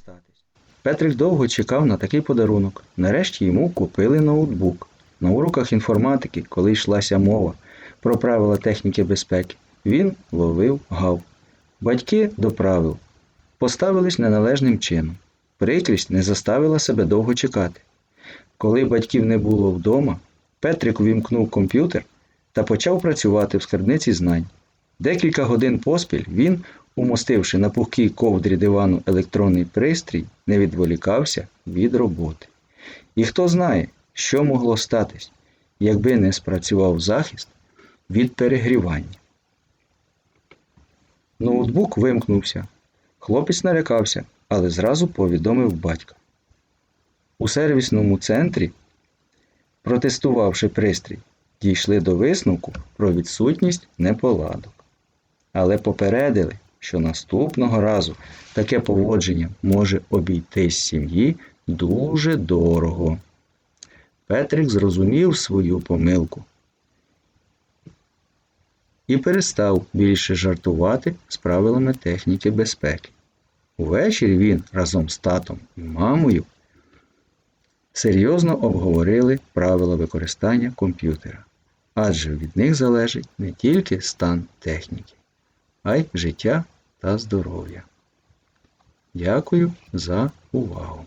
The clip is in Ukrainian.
статись. Петрик довго чекав на такий подарунок. Нарешті йому купили ноутбук. На уроках інформатики, коли йшлася мова про правила техніки безпеки, він ловив гав. Батьки до правил поставились неналежним чином. Прикрість не заставила себе довго чекати. Коли батьків не було вдома, Петрик увімкнув комп'ютер та почав працювати в скарбниці знань. Декілька годин поспіль він, умостивши на пухкій ковдрі дивану електронний пристрій, не відволікався від роботи. І хто знає, що могло статись, якби не спрацював захист від перегрівання. Ноутбук вимкнувся. Хлопець налякався, але зразу повідомив батька. У сервісному центрі, протестувавши пристрій, дійшли до висновку про відсутність неполадок. Але попередили, що наступного разу таке поводження може обійтись сім'ї дуже дорого. Петрик зрозумів свою помилку і перестав більше жартувати з правилами техніки безпеки. Увечері він разом з татом і мамою серйозно обговорили правила використання комп'ютера, адже від них залежить не тільки стан техніки, а й життя та здоров'я. Дякую за увагу!